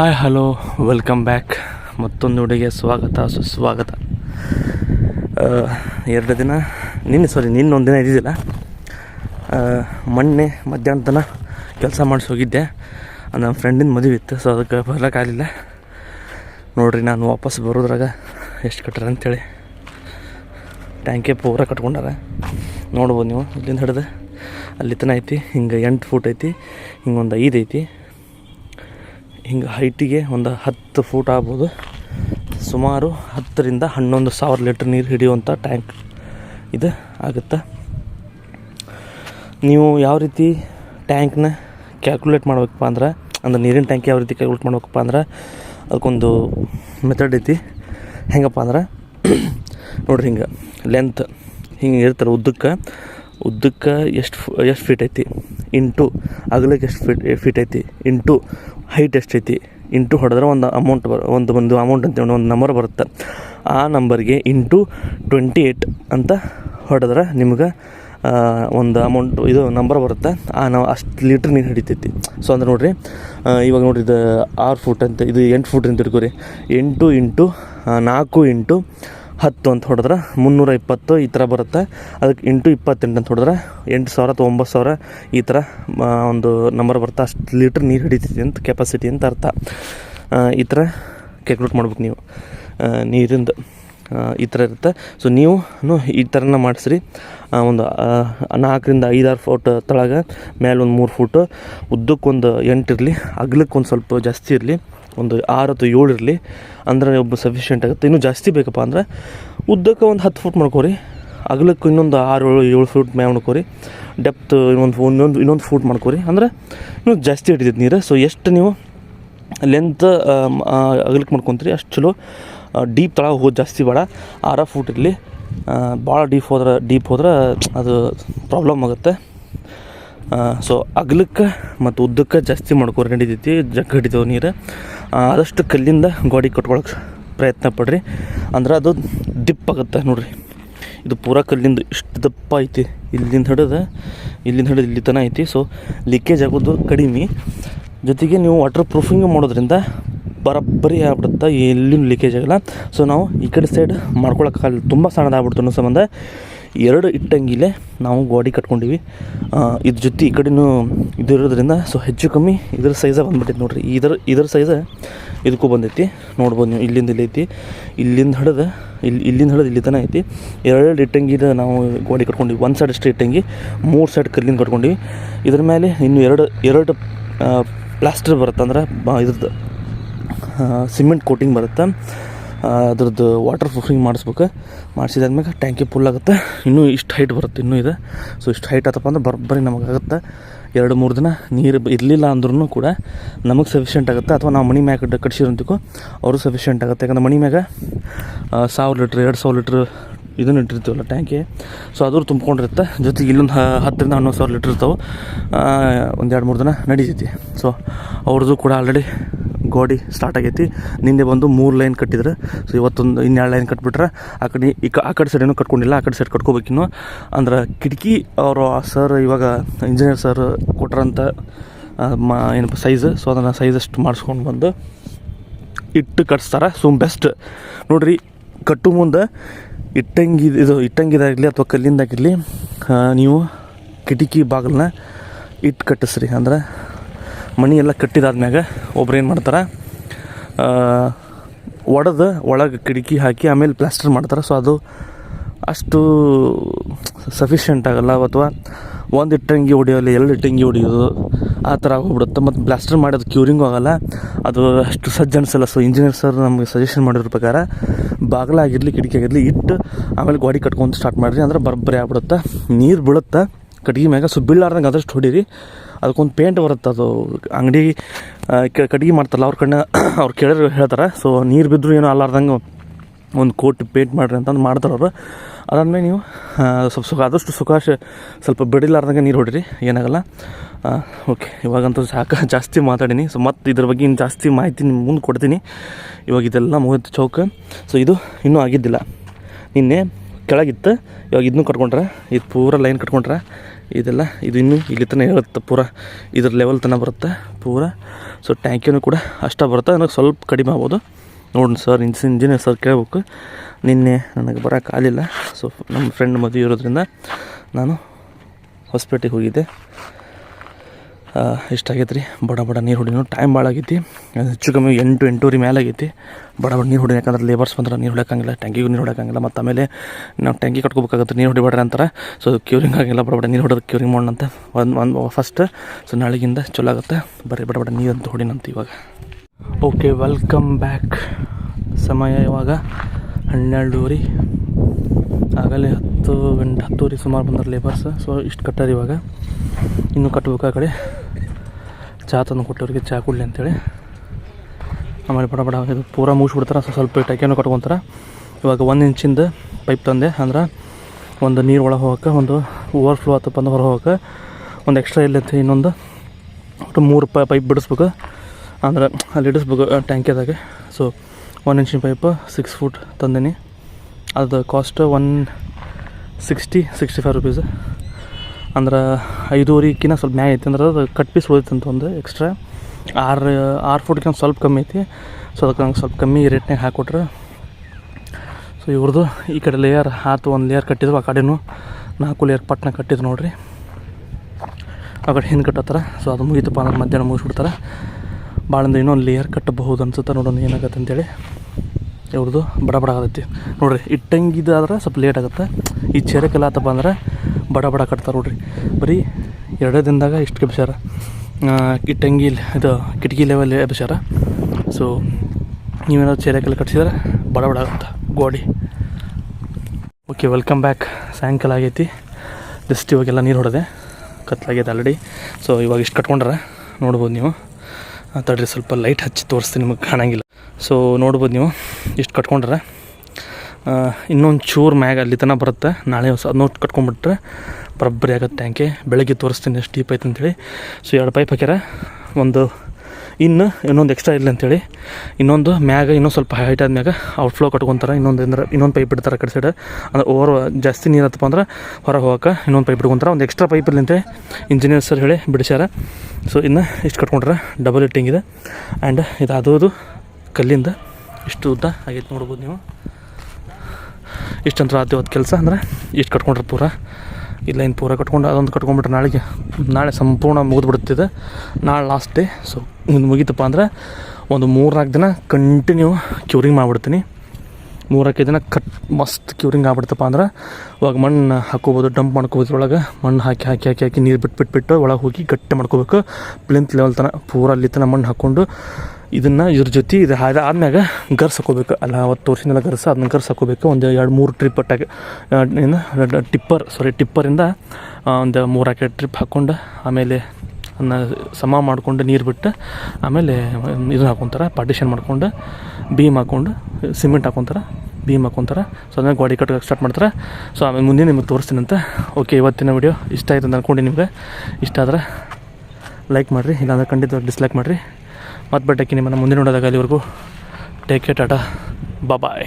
Hi, hello, welcome back. ಮತ್ತೊಂದು ಹುಡುಗಿಯ ಸ್ವಾಗತ, ಸುಸ್ವಾಗತ. ಎರಡು ದಿನ, ನಿನ್ನೆ ಸಾರಿ ನಿನ್ನೊಂದು ದಿನ ಇದ್ದಿದ್ದಿಲ್ಲ. ಮೊನ್ನೆ ಮಧ್ಯಾಹ್ನ ತನಕ ಕೆಲಸ ಮಾಡಿಸಿ ಹೋಗಿದ್ದೆ. ನನ್ನ ಫ್ರೆಂಡಿನ ಮದುವೆ ಇತ್ತು ಸೊ ಅದಕ್ಕೆ ಬರೋಕ್ಕಾಗಲಿಲ್ಲ ನೋಡ್ರಿ, ನಾನು ವಾಪಸ್ ಬರೋದ್ರಾಗ ಎಷ್ಟು ಕಟ್ಟಾರ ಅಂತೇಳಿ. ಟ್ಯಾಂಕೇ ಪೂರ ಕಟ್ಕೊಂಡಾರ. ನೋಡ್ಬೋದು ನೀವು, ಇಲ್ಲಿಂದ ಹಿಡ್ದು. ಅಲ್ಲಿ ತನ ಐತಿ, ಹಿಂಗೆ ಎಂಟು ಫೂಟ್ ಐತಿ, ಹಿಂಗೆ ಒಂದು ಐದು ಐತಿ. ಹಿಂಗೆ ಹೈಟಿಗೆ ಒಂದು ಹತ್ತು ಫೂಟ್ ಆಗ್ಬೋದು. ಸುಮಾರು ಹತ್ತರಿಂದ ಹನ್ನೊಂದು ಸಾವಿರ ಲೀಟ್ರ್ ನೀರು ಹಿಡಿಯುವಂಥ ಟ್ಯಾಂಕ್ ಇದು ಆಗುತ್ತೆ. ನೀವು ಯಾವ ರೀತಿ ಟ್ಯಾಂಕ್ನ ಕ್ಯಾಲ್ಕುಲೇಟ್ ಮಾಡ್ಬೇಕಪ್ಪ ಅಂದ್ರೆ ಅಂದ್ರೆ ನೀರಿನ ಟ್ಯಾಂಕ್ ಯಾವ ರೀತಿ ಕ್ಯಾಲ್ಕುಲೇಟ್ ಮಾಡ್ಬೇಕಪ್ಪ ಅಂದ್ರೆ, ಅದಕ್ಕೊಂದು ಮೆಥಡ್ ಐತಿ. ಹೆಂಗಪ್ಪ ಅಂದ್ರೆ, ನೋಡ್ರಿ ಹಿಂಗೆ ಲೆಂತ್ ಹಿಂಗೆ ಇರ್ತಾರೆ ಉದ್ದಕ್ಕೆ. ಉದ್ದಕ್ಕೆ ಎಷ್ಟು ಎಷ್ಟು ಫೀಟ್ ಐತಿ? ಇಂಟು ಅಗಲಕ್ಕೆ ಎಷ್ಟು ಫೀಟ್ ಫೀಟ್ ಐತಿ? ಇಂಟು ಹೈಟ್ ಎಷ್ಟು ಐತಿ? ಇಂಟು ಹೊಡೆದ್ರೆ ಒಂದು ಅಮೌಂಟ್ ಬರ, ಒಂದು ಒಂದು ಅಮೌಂಟ್ ಅಂತ ಒಂದು ನಂಬರ್ ಬರುತ್ತೆ. ಆ ನಂಬರ್ಗೆ ಇಂಟು ಟ್ವೆಂಟಿ ಏಯ್ಟ್ ಅಂತ ಹೊಡೆದ್ರೆ ನಿಮ್ಗೆ ಒಂದು ಅಮೌಂಟ್ ಇದು ನಂಬರ್ ಬರುತ್ತೆ. ಆ ನಾವು ಅಷ್ಟು ಲೀಟ್ರ್ ನೀರು ಹಿಡಿತೈತಿ. ಸೊ ಅಂದ್ರೆ ನೋಡಿರಿ ಇವಾಗ ನೋಡಿರಿ ಇದು ಆರು ಫುಟ್ ಅಂತ, ಇದು ಎಂಟು ಫುಟ್ ಅಂತ ತಿಳ್ಕೊರಿ ಎಂಟು ಇಂಟು ನಾಲ್ಕು ಇಂಟು ಹತ್ತು ಅಂತ ಹೊಡೆದ್ರೆ ಮುನ್ನೂರ ಇಪ್ಪತ್ತು ಈ ಥರ ಬರುತ್ತೆ. ಅದಕ್ಕೆ ಇಂಟು ಇಪ್ಪತ್ತೆಂಟು ಅಂತ ಹೊಡೆದ್ರೆ ಎಂಟು ಸಾವಿರ ಅಥವಾ ಒಂಬತ್ತು ಸಾವಿರ ಈ ಥರ ಒಂದು ನಂಬರ್ ಬರುತ್ತೆ. ಅಷ್ಟು ಲೀಟ್ರ್ ನೀರು ಹಿಡಿತೈತಿ ಅಂತ ಕೆಪಾಸಿಟಿ ಅಂತ ಅರ್ಥ. ಈ ಥರ ಕ್ಯಾಲ್ಕುಲೇಟ್ ಮಾಡ್ಬೇಕು ನೀವು. ನೀರಿಂದ ಈ ಥರ ಇರುತ್ತೆ. ಸೊ ನೀವು ಈ ಥರನ ಮಾಡಿಸ್ರಿ. ಒಂದು ನಾಲ್ಕರಿಂದ ಐದಾರು ಫೋಟ್ ತಳಗ ಮೇಲೆ ಒಂದು ಮೂರು ಫೂಟು ಉದ್ದಕ್ಕೊಂದು ಎಂಟು ಇರಲಿ ಅಗ್ಲಕ್ಕೆ ಒಂದು ಸ್ವಲ್ಪ ಜಾಸ್ತಿ ಇರಲಿ. ಒಂದು ಆರು ಅಥವಾ ಏಳು ಇರಲಿ, ಅಂದರೆ ಒಬ್ಬ ಸಫಿಷಿಯೆಂಟ್ ಆಗುತ್ತೆ. ಇನ್ನೂ ಜಾಸ್ತಿ ಬೇಕಪ್ಪ ಅಂದ್ರೆ ಉದ್ದಕ್ಕೆ ಒಂದು ಹತ್ತು ಫುಟ್ ಮಾಡ್ಕೊರಿ, ಅಗಲಕ್ಕೆ ಇನ್ನೊಂದು ಆರು ಏಳು ಏಳು ಫುಟ್ ಮ್ಯಾಗ ಮಾಡ್ಕೊರಿ ಡೆಪ್ತ್ ಇನ್ನೊಂದು ಇನ್ನೊಂದು ಇನ್ನೊಂದು ಫೂಟ್ ಮಾಡ್ಕೊರಿ, ಅಂದ್ರೆ ಇನ್ನೂ ಜಾಸ್ತಿ ಹಿಡಿತೈತೆ ನೀರು. ಸೊ ಎಷ್ಟು ನೀವು ಲೆಂತ್ ಅಗಲಕ್ಕೆ ಮಾಡ್ಕೊತೀರಿ, ಅಷ್ಟು ಚಲೋ ಡೀಪ್ ತಳ ಹೋಗೋದು ಜಾಸ್ತಿ ಬೇಡ. ಆರ ಫೂಟ್ ಇರಲಿ. ಭಾಳ ಡೀಪ್ ಹೋದ್ರೆ ಡೀಪ್ ಹೋದ್ರೆ ಅದು ಪ್ರಾಬ್ಲಮ್ ಆಗುತ್ತೆ. ಸೊ ಅಗಲಕ್ಕೆ ಮತ್ತು ಉದ್ದಕ್ಕೆ ಜಾಸ್ತಿ ಮಾಡ್ಕೊರಿ, ನಡೀತೈತಿ ಜಗ್ ಹಿಡಿತೇವೆ ನೀರು. ಆದಷ್ಟು ಕಲ್ಲಿಂದ ಗೋಡಿ ಕಟ್ಕೊಳಕ್ಕೆ ಪ್ರಯತ್ನ ಪಡ್ರಿ. ಅಂದ್ರೆ ಅದು ದಿಪ್ ಆಗುತ್ತೆ ನೋಡ್ರಿ. ಇದು ಪೂರ ಕಲ್ಲಿಂದ ಇಷ್ಟು ದಪ್ಪ ಐತಿ. ಇಲ್ಲಿಂದ ಹಿಡಿದು ಇಲ್ಲಿಂದ ಹಿಡಿದು ಇಲ್ಲಿ ತನಕ ಐತಿ. ಸೊ ಲೀಕೇಜ್ ಆಗೋದು ಕಡಿಮೆ. ಜೊತೆಗೆ ನೀವು ವಾಟರ್ ಪ್ರೂಫಿಂಗ್ ಮಾಡೋದ್ರಿಂದ ಬರೋಬ್ಬರಿ ಆಗ್ಬಿಡುತ್ತೆ. ಎಲ್ಲಿನೂ ಲೀಕೇಜ್ ಆಗಲ್ಲ. ಸೊ ನಾವು ಈ ಕಡೆ ಸೈಡ್ ಮಾಡ್ಕೊಳಕ್ಕಾಗಲ್ಲ ತುಂಬ ಸಣ್ಣದಾಗ್ಬಿಡ್ತು ಅನ್ನೋ ಸಂಬಂಧ. ಎರಡು ಇಟ್ಟಂಗಿಲೆ ನಾವು ಗೋಡಿ ಕಟ್ಕೊಂಡಿವಿ. ಇದ್ರ ಜೊತೆ ಈ ಕಡೆನೂ ಇದಿರೋದ್ರಿಂದ ಸೊ ಹೆಚ್ಚು ಕಮ್ಮಿ ಇದ್ರ ಸೈಜ ಬಂದ್ಬಿಟ್ಟೈತೆ ನೋಡಿರಿ. ಇದರ ಇದರ ಸೈಜ ಇದಕ್ಕೂ ಬಂದೈತಿ. ನೋಡ್ಬೋದು ನೀವು, ಇಲ್ಲಿಂದ ಇಲ್ಲಿ ಐತಿ. ಇಲ್ಲಿಂದ ಹಿಡಿದು ಇಲ್ಲಿ ಇಲ್ಲಿಂದ ಹಿಡಿದು ಇಲ್ಲಿ ತನಕ ಐತಿ. ಎರಡು ಇಟ್ಟಂಗಿದ ನಾವು ಗೋಡಿ ಕಟ್ಕೊಂಡಿವಿ. ಒಂದು ಸೈಡ್ ಅಷ್ಟೇ ಇಟ್ಟಂಗಿ, ಮೂರು ಸೈಡ್ ಕಲ್ಲಿಂದ ಕಟ್ಕೊಂಡಿವಿ. ಇದ್ರ ಮೇಲೆ ಇನ್ನು ಎರಡು ಎರಡು ಪ್ಲಾಸ್ಟರ್ ಬರುತ್ತೆ ಅಂದ್ರೆ ಬಾ ಇದ್ರದ್ದು ಸಿಮೆಂಟ್ ಕೋಟಿಂಗ್ ಬರುತ್ತೆ? ಅದ್ರದ್ದು ವಾಟರ್ ಪ್ರೂಫಿಂಗ್ ಮಾಡಿಸ್ಬೇಕು. ಮಾಡಿಸಿದಾದ್ಮೇಲೆ ಟ್ಯಾಂಕಿ ಫುಲ್ ಆಗುತ್ತೆ. ಇನ್ನೂ ಇಷ್ಟು ಹೈಟ್ ಬರುತ್ತೆ, ಇನ್ನೂ ಇದೆ. ಸೊ ಇಷ್ಟು ಹೈಟ್ ಆತಪ್ಪ ಅಂದ್ರೆ ಬರೋಬ್ಬರಿ ನಮಗಾಗುತ್ತೆ ಎರಡು, ಮೂರು ದಿನ ನೀರು ಇರಲಿಲ್ಲ ಅಂದ್ರೂ ಕೂಡ ನಮಗೆ ಸಫಿಷಿಯೆಂಟ್ ಆಗುತ್ತೆ. ಅಥವಾ ನಾವು ಮಣಿ ಮ್ಯಾಗ ಕಟ್ಸಿರಂತಿಕೋ ಅವರು ಸಫಿಷಿಯೆಂಟ್ ಆಗುತ್ತೆ. ಯಾಕಂದ್ರೆ ಮಣಿ ಮ್ಯಾಗ ಸಾವಿರ ಲೀಟ್ರ್, ಎರಡು ಸಾವಿರ ಲೀಟ್ರ್ ಇದನ್ನು ಇಟ್ಟಿರ್ತೀವಲ್ಲ ಟ್ಯಾಂಕಿ ಸೊ ಅದ್ರ ತುಂಬ್ಕೊಂಡಿರುತ್ತೆ. ಜೊತೆಗೆ ಇಲ್ಲೊಂದು ಹತ್ತರಿಂದ ಹನ್ನೊಂದು ಸಾವಿರ ಲೀಟ್ರ್ ಇರ್ತಾವೆ. ಒಂದು ಎರಡು, ಮೂರು ದಿನ ನಡೀತೈತಿ. ಸೊ ಅವ್ರದ್ದು ಕೂಡ ಆಲ್ರೆಡಿ ಗೋಡಿ ಸ್ಟಾರ್ಟ್ ಆಗೈತಿ. ನಿನ್ನೆ ಬಂದು ಮೂರು ಲೈನ್ ಕಟ್ಟಿದ್ರೆ ಸೊ ಇವತ್ತೊಂದು ಇನ್ನೆರಡು ಲೈನ್ ಕಟ್ಬಿಟ್ರೆ, ಆ ಕಡೆ ಈ ಕ ಆ ಕಡೆ ಸೈಡ್ ಏನೂ ಕಟ್ಕೊಂಡಿಲ್ಲ, ಆ ಕಡೆ ಸೈಡ್ ಕಟ್ಕೋಬೇಕಿನ್ನು ಅಂದ್ರೆ ಕಿಟಕಿ ಅವರು ಸರ್ ಇವಾಗ ಇಂಜಿನಿಯರ್ ಸರ್ ಕೊಟ್ರಂತ ಮಾ, ಏನಪ್ಪ ಸೈಜ್ ಸೊ ಅದನ್ನು ಸೈಜ್ ಅಷ್ಟು ಮಾಡಿಸ್ಕೊಂಡು ಬಂದು ಇಟ್ಟು ಕಟ್ಸ್ತಾರೆ. ಸೊ ಬೆಸ್ಟ್ ನೋಡಿರಿ, ಕಟ್ಟು ಮುಂದೆ ಇಟ್ಟಂಗಿ, ಇದು ಇಟ್ಟಂಗಿದಾಗಲಿ ಅಥವಾ ಕಲ್ಲಿಂದಾಗಿರಲಿ ನೀವು ಕಿಟಕಿ ಬಾಗಿಲನ್ನ ಇಟ್ಟು ಕಟ್ಟಿಸ್ರಿ. ಅಂದ್ರೆ ಮನಿ ಎಲ್ಲ ಕಟ್ಟಿದಾದ್ಮ್ಯಾಗ ಒಬ್ರು ಏನು ಮಾಡ್ತಾರೆ ಒಡೆದು ಒಳಗೆ ಕಿಟಕಿ ಹಾಕಿ ಆಮೇಲೆ ಪ್ಲಾಸ್ಟರ್ ಮಾಡ್ತಾರೆ. ಸೊ ಅದು ಅಷ್ಟು ಸಫಿಷಿಯೆಂಟ್ ಆಗಲ್ಲ ಅಥವಾ ಒಂದು ಇಟ್ಟಂಗಿ ಹೊಡಿಯೋಲ್ಲ ಎರಡು ಇಟ್ಟಂಗಿ ಹೊಡಿಯೋದು ಆ ಥರ ಆಗೋಗ್ಬಿಡುತ್ತೆ. ಮತ್ತು ಪ್ಲಾಸ್ಟರ್ ಮಾಡೋದು ಕ್ಯೂರಿಂಗು ಆಗಲ್ಲ. ಅದು ಅಷ್ಟು ಸಜ್ಜ ಅನಿಸಲ್ಲ ಸೊ ಇಂಜಿನಿಯರ್ ಸರ್ ನಮಗೆ ಸಜೆಷನ್ ಮಾಡಿರೋ ಪ್ರಕಾರ ಬಾಗಿಲಾಗಿರಲಿ ಕಿಟಕಿ ಆಗಿರಲಿ ಇಟ್ಟು ಆಮೇಲೆ ಗೋಡಿ ಕಟ್ಕೊಂಡು ಸ್ಟಾರ್ಟ್ ಮಾಡಿರಿ ಅಂದ್ರೆ ಬರಬ್ಬರಿ ಆಗ್ಬಿಡುತ್ತೆ. ನೀರು ಬೀಳುತ್ತೆ. ಕಟ್ಗೆ ಮ್ಯಾಗ ಸೊ ಬೀಳಾರ್ದಂಗೆ ಅದಷ್ಟು ಹೊಡೀರಿ. ಅದಕ್ಕೊಂದು ಪೇಂಟ್ ಬರುತ್ತೆ ಅದು ಅಂಗಡಿ ಕಟ್ಗೆ ಮಾಡ್ತಾರಲ್ಲ ಅವ್ರ ಕಣ್ಣ, ಅವ್ರು ಕೇಳಿದ್ರು ಹೇಳ್ತಾರೆ. ಸೊ ನೀರು ಬಿದ್ದರೂ ಏನೂ ಅಲ್ಲಾರ್ದಂಗೆ ಒಂದು ಕೋಟ್ ಪೇಂಟ್ ಮಾಡಿರಿ ಅಂತಂದು ಮಾಡ್ತಾರೆ ಅವರು. ಅದಾದಮೇಲೆ ನೀವು ಸ್ವಲ್ಪ ಸುಖ, ಆದಷ್ಟು ಸುಖ ಸ್ವಲ್ಪ ಬಿಡಿಲಾರ್ದಂಗೆ ನೀರು ಹೊಡಿರಿ. ಏನಾಗಲ್ಲ. ಓಕೆ. ಇವಾಗಂತೂ ಸಾಕು, ಜಾಸ್ತಿ ಮಾತಾಡೀನಿ. ಸೊ ಮತ್ತು ಇದ್ರ ಬಗ್ಗೆ ಇನ್ನು ಜಾಸ್ತಿ ಮಾಹಿತಿ ನಿಮ್ಮ ಮುಂದೆ ಕೊಡ್ತೀನಿ. ಇವಾಗ ಇದೆಲ್ಲ ಮುಗಿದ ಚೌಕ. ಸೊ ಇದು ಇನ್ನೂ ಆಗಿದ್ದಿಲ್ಲ. ನಿನ್ನೆ ಕೆಳಗಿತ್ತು. ಇವಾಗ ಇದನ್ನು ಕಟ್ಕೊಂಡ್ರೆ, ಇದು ಪೂರ ಲೈನ್ ಕಟ್ಕೊಂಡ್ರೆ, ಇದೆಲ್ಲ ಇದು ಇನ್ನೂ ಇಲ್ಲಿ ತನಕ ಹೇಳುತ್ತೆ ಪೂರ. ಇದ್ರ ಲೆವೆಲ್ ತನಕ ಬರುತ್ತೆ ಪೂರ. ಸೊ ಟ್ಯಾಂಕಿನೂ ಕೂಡ ಅಷ್ಟೇ ಬರುತ್ತೆ. ನನಗೆ ಸ್ವಲ್ಪ ಕಡಿಮೆ ಆಗ್ಬೋದು. ನೋಡಿ ಸರ್ ಇನ್ಸ್ ಇಂಜಿನಿಯರ್ ಸರ್ ಕೇಳ್ಬೇಕು. ನಿನ್ನೆ ನನಗೆ ಬರೋಕ್ಕಾಗಲಿಲ್ಲ ಸೊ ನಮ್ಮ ಫ್ರೆಂಡ್ ಮದುವೆ ಇರೋದ್ರಿಂದ ನಾನು ಹೊಸಪೇಟೆಗೆ ಹೋಗಿದ್ದೆ. ಇಷ್ಟಾಗೈತೆ ರೀ ಬಡ ಬಡ ನೀರು ಹೊಡಿನೂ ಟೈಮ್ ಭಾಳ ಆಗೈತಿ. ಹೆಚ್ಚು ಕಮ್ಮಿ ಎಂಟು ಎಂಟೂವರೆ ಮೇಲೆ ಆಗೈತಿ. ಬಡ ಬಡ ನೀರು ಹೊಡಿ ಯಾಕಂದ್ರೆ ಲೇಬರ್ಸ್ ಬಂದ್ರೆ ನೀರು ಹೊಡ್ಯೋಕ್ಕಾಗಿಲ್ಲ ಟ್ಯಾಂಕಿಗೂ ನೀರು ಹೊಡ್ಯೋಕ್ಕಾಗಿಲ್ಲ ಮತ್ತು ಆಮೇಲೆ ನಾವು ಟ್ಯಾಂಕಿ ಕಟ್ಕೋಬೇಕಾಗತ್ತೆ, ನೀರು ಹೊಡಿಬೇಡ್ರಿ ಅಂತಾರೆ. ಸೊ ಕ್ಯೂರಿಂಗ್ ಆಗಿಲ್ಲ, ಬಡ ಬಡ ನೀರು ಹೊಡೋದು ಕ್ಯೂರಿಂಗ್ ಮಾಡೋಣ ಅಂತ ಒಂದು ಒಂದು ಫಸ್ಟ್ ಸೊ ನಾಳೆಗಿಂದ ಚಲೋ ಆಗುತ್ತೆ. ಬರೀ ಬಡ ಬಡ ನೀರು ಅಂತ ಹೊಡಿನಂತ ಇವಾಗ. ಓಕೆ ವೆಲ್ಕಮ್ ಬ್ಯಾಕ್ ಸಮಯ ಇವಾಗ ಹನ್ನೆರಡೂವರೆ. ಆಗಲೇ ಹತ್ತು ಗಂಟೆ, ಹತ್ತುವರೆ ಸುಮಾರು ಬಂದ್ರೆ ಲೇಬರ್ಸ್ ಸೊ ಇಷ್ಟು ಕಟ್ಟಾರೆ ಇವಾಗ. ಇನ್ನೂ ಕಟ್ಬೇಕು ಆ ಕಡೆ. ಚಹಾ ತಂದು ಕೊಟ್ಟವ್ರಿಗೆ ಚಹಾ ಕುಡ್ಲಿ ಅಂತೇಳಿ. ಆಮೇಲೆ ಬಡ ಬಡ ಇದು ಪೂರ ಮುಗಿಸ್ಬಿಡ್ತಾರೆ. ಸೊ ಸ್ವಲ್ಪ ಟೈಕೇನು ಕಟ್ಕೊತಾರೆ. ಇವಾಗ ಒಂದು ಇಂಚಿಂದ ಪೈಪ್ ತಂದೆ. ಅಂದ್ರೆ ಒಂದು ನೀರು ಒಳಗೆ ಹೋಗೋಕೆ, ಒಂದು ಓವರ್ ಫ್ಲೋ ಆತಪ್ಪ ಅಂದ್ರೆ ಹೊರ ಹೋಗೋಕೆ, ಒಂದು ಎಕ್ಸ್ಟ್ರಾ ಇಲ್ಲ ಅಂತ ಇನ್ನೊಂದು ಒಟ್ಟು ಮೂರು ರೂಪಾಯಿ ಪೈಪ್ ಬಿಡಿಸ್ಬೇಕು. ಅಂದ್ರೆ ಅಲ್ಲಿ ಇಡಿಸ್ಬೇಕು ಟ್ಯಾಂಕಿದಾಗೆ ಸೊ ಒನ್ ಇಂಚಿನ ಪೈಪ್ ಸಿಕ್ಸ್ ಫುಟ್ ತಂದೀನಿ. ಅದು cost one sixty sixty five rupees ಅಂದ್ರೆ ಐದೂವರೆಕಿನ್ನ ಸ್ವಲ್ಪ ಮ್ಯಾಗ ಐತಿ. ಅಂದ್ರೆ ಅದು ಕಟ್ ಪೀಸ್ ಅಂತ ಒಂದು ಎಕ್ಸ್ಟ್ರಾ ಆರು ಆರು ಫುಟ್ಗಿಂತ ಸ್ವಲ್ಪ ಕಮ್ಮಿ ಐತಿ. ಸೊ ಅದಕ್ಕೆ ನಂಗೆ ಸ್ವಲ್ಪ ಕಮ್ಮಿ ರೇಟ್ನಾಗ ಹಾಕ್ಕೊಟ್ರೆ ಸೊ ಇವ್ರದ್ದು ಈ ಕಡೆ ಲೇಯರ್ ಆತು ಒಂದು ಲೇಯರ್ ಕಟ್ಟಿದ್ರು ಆ ಕಡೆನೂ ನಾಲ್ಕು ಲೇಯರ್ ಪಟ್ನ ಕಟ್ಟಿದ್ರು ನೋಡಿರಿ. ಆ ಕಡೆ ಹಿಂದೆ ಕಟ್ಟತ್ತಾರ. ಸೊ ಅದು ಮುಗಿತಪ್ಪ ಅಂದ್ರೆ ಮಧ್ಯಾಹ್ನ ಮುಗಿಸ್ಬಿಡ್ತಾರೆ. ಭಾಳ ಅಂದ್ರೆ ಇನ್ನೊಂದು ಲೇಯರ್ ಕಟ್ಟಬಹುದು ಅನ್ಸುತ್ತೆ ನೋಡೋಣ ಏನಾಗತ್ತೆ ಅಂತೇಳಿ ಇವ್ರದ್ದು ಬಡ ಬಡ ಆಗತ್ತೆ. ನೋಡ್ರಿ, ಇಟ್ಟಂಗಿದಾದ್ರೆ ಸ್ವಲ್ಪ ಲೇಟ್ ಆಗುತ್ತೆ. ಈ ಚೇರಕ್ಕೆಲ್ಲ ಆತಪ್ಪ ಅಂದ್ರೆ ಬಡ ಬಡ ಕಟ್ತಾರೆ ನೋಡ್ರಿ. ಬರೀ ಎರಡೇ ದಿನದಾಗ ಇಷ್ಟು ಕೆಬ್ಸ್ಯಾರ. ಇಟ್ಟಂಗಿ ಇದು ಕಿಟಕಿ ಲೆವೆಲ್ ಎಬ್ಸ್ಯಾರ ಸೊ ನೀವೇನಾದ್ರು ಚೇರಕ್ಕೆಲ್ಲ ಕಟ್ಸಿದ್ರೆ ಬಡ ಬಡ ಆಗುತ್ತೆ. ಗೋಡಿ. ಓಕೆ ವೆಲ್ಕಮ್ ಬ್ಯಾಕ್ ಸಾಯಂಕಾಲ ಆಗೈತಿ. ಜಸ್ಟ್ ಇವಾಗೆಲ್ಲ ನೀರು ಹೊಡೆದೆ. ಕತ್ಲಾಗೈತೆ ಆಲ್ರೆಡಿ ಸೊ ಇವಾಗ ಇಷ್ಟು ಕಟ್ಕೊಂಡ್ರೆ ನೋಡ್ಬೋದು ನೀವು. ತಡ್ರಿ, ಸ್ವಲ್ಪ ಲೈಟ್ ಹಚ್ಚಿ ತೋರಿಸ್ತೀನಿ ನಿಮಗೆ. ಕಾಣಂಗಿಲ್ಲ. ಸೊ ನೋಡ್ಬೋದು ನೀವು ಇಷ್ಟು ಕಟ್ಕೊಂಡ್ರೆ. ಇನ್ನೊಂದು ಚೂರು ಮ್ಯಾಗ ಅಲ್ಲಿ ತನಕ ಬರುತ್ತೆ. ನಾಳೆ ಹೊಸ ನೋಟ್ ಕಟ್ಕೊಂಡ್ಬಿಟ್ರೆ ಬರಬ್ಬರಿ ಆಗುತ್ತೆ ಟ್ಯಾಂಕಿ. ಬೆಳಗ್ಗೆ ತೋರಿಸ್ತೀನಿ ಎಷ್ಟು ಡೀಪ್ ಐತೆ ಅಂತೇಳಿ. ಸೊ ಎರಡು ಪೈಪ್ ಹಾಕ್ಯಾರ. ಒಂದು ಇನ್ನು ಇನ್ನೊಂದು ಎಕ್ಸ್ಟ್ರಾ ಇಲ್ಲ ಅಂತೇಳಿ. ಇನ್ನೊಂದು ಮ್ಯಾಗ ಇನ್ನೊಂದು ಸ್ವಲ್ಪ ಹೈಟ್ ಆದ್ಮ್ಯಾಗ ಔಟ್ಫ್ಲೋ ಕಟ್ಕೊತಾರೆ. ಇನ್ನೊಂದು ಅಂದ್ರೆ ಇನ್ನೊಂದು ಪೈಪ್ ಇಡ್ತಾರೆ ಕಡೆ ಸೈಡ್ ಅಂದ್ರೆ ಓವರ್ ಜಾಸ್ತಿ ನೀರು ಅಂದ್ರೆ ಹೊರಗೆ ಹೋಗೋಕೆ ಇನ್ನೊಂದು ಪೈಪ್ ಇಟ್ಕೊಂತಾರೆ. ಒಂದು ಎಕ್ಸ್ಟ್ರಾ ಪೈಪ್ ಇಲ್ಲಂತೆ ಇಂಜಿನಿಯರ್ ಸರ್ ಹೇಳಿ ಬಿಡಿಸ್ಯಾರ. ಸೊ ಇನ್ನು ಇಷ್ಟು ಕಟ್ಕೊಂಡ್ರೆ ಡಬಲ್ ಇಟ್ಟಿಂಗ್ ಇದೆ. ಆ್ಯಂಡ್ ಇದು ಅದು ಕಲ್ಲಿಂದ ಇಷ್ಟು ಉದ್ದ ಆಗೈತೆ ನೋಡ್ಬೋದು ನೀವು. ಇಷ್ಟಂತ ಆತು ಹೊತ್ತು ಕೆಲಸ ಅಂದ್ರೆ ಇಷ್ಟು ಕಟ್ಕೊಂಡ್ರೆ ಪೂರ. ಇಲ್ಲ ಇನ್ನು ಪೂರ ಕಟ್ಕೊಂಡು ಅದೊಂದು ಕಟ್ಕೊಂಡ್ಬಿಟ್ರೆ ನಾಳೆಗೆ, ನಾಳೆ ಸಂಪೂರ್ಣ ಮುಗಿದ್ಬಿಡ್ತಿದೆ. ನಾಳೆ ಲಾಸ್ಟ್ ಡೇ ಸೊ ಇನ್ನು ಮುಗೀತಪ್ಪ ಅಂದ್ರೆ ಒಂದು ಮೂರ್ನಾಲ್ಕು ದಿನ ಕಂಟಿನ್ಯೂ ಕ್ಯೂರಿಂಗ್ ಮಾಡಿಬಿಡ್ತೀನಿ. ಮೂರಕ್ಕೆ ದಿನ ಕಟ್ ಮಸ್ತ್ ಕ್ಯೂರಿಂಗ್ ಆಗ್ಬಿಡ್ತಪ್ಪ ಅಂದ್ರೆ ಇವಾಗ ಮಣ್ಣು ಹಾಕೋಬೋದು ಡಂಪ್ ಮಾಡ್ಕೋಬೋದು ಒಳಗೆ ಮಣ್ಣು ಹಾಕಿ ಹಾಕಿ ಹಾಕಿ ಹಾಕಿ ನೀರು ಬಿಟ್ಟು ಒಳಗೆ ಹೋಗಿ ಗಟ್ಟಿ ಮಾಡ್ಕೋಬೇಕು. ಪ್ಲಿಂತ್ ಲೆವೆಲ್ ತನಕ ಪೂರ ಅಲ್ಲಿ ತನಕ ಮಣ್ಣು ಹಾಕ್ಕೊಂಡು ಇದನ್ನು ಇದ್ರ ಜೊತೆ ಇದು ಆದ್ಮ್ಯಾಗ ಗರ್ಸ್ ಹಾಕೋಬೇಕು ಅಲ್ಲ, ಅವತ್ತು ವರ್ಷದಿಂದ ಗರ್ಸ, ಅದನ್ನ ಗರ್ಸ್ ಹಾಕೋಬೇಕು ಒಂದು ಎರಡು ಮೂರು ಟ್ರಿಪ್ ಅಟ್ಟಾಗ ಟಿಪ್ಪರ್ ಸಾರಿ ಟಿಪ್ಪರಿಂದ ಒಂದು ಮೂರಾಕೆ ಟ್ರಿಪ್ ಹಾಕ್ಕೊಂಡು ಆಮೇಲೆ ಅದನ್ನ ಸಮ ಮಾಡಿಕೊಂಡು ನೀರು ಬಿಟ್ಟು, ಆಮೇಲೆ ಇದನ್ನ ಹಾಕೊತಾರೆ ಪಾರ್ಟಿಷನ್ ಮಾಡ್ಕೊಂಡು ಬೀಮ್ ಹಾಕ್ಕೊಂಡು ಸಿಮೆಂಟ್ ಹಾಕೊತಾರೆ ಬೀಮ್ ಹಾಕೊತಾರೆ. ಸೊ ಅದನ್ನ ಗಾಡಿ ಕಟ್ಟೋಕೆ ಸ್ಟಾರ್ಟ್ ಮಾಡ್ತಾರೆ. ಸೊ ಆಮೇಲೆ ಮುಂದೆ ನಿಮಗೆ ತೋರಿಸ್ತೀನಿ ಅಂತ. ಓಕೆ ಇವತ್ತಿನ ವಿಡಿಯೋ ಇಷ್ಟ ಆಯ್ತು ಅಂತ ಅಂದ್ಕೊಂಡು ನಿಮಗೆ. ಇಷ್ಟ ಆದ್ರೆ ಲೈಕ್ ಮಾಡಿರಿ, ಇಲ್ಲಾಂದ್ರೆ ಖಂಡಿತವಾಗಿ ಡಿಸ್ಲೈಕ್ ಮಾಡಿರಿ. ಮತ್ತೆ ಬಟ್ಟಕ್ಕೆ ನಿಮ್ಮನ್ನು ಮುಂದೆ ನೋಡೋದಾಗ ಅಲ್ಲಿವರೆಗೂ ಟೇಕ್ ಕೇರ್ ಟಾಟಾ ಬಾಯ್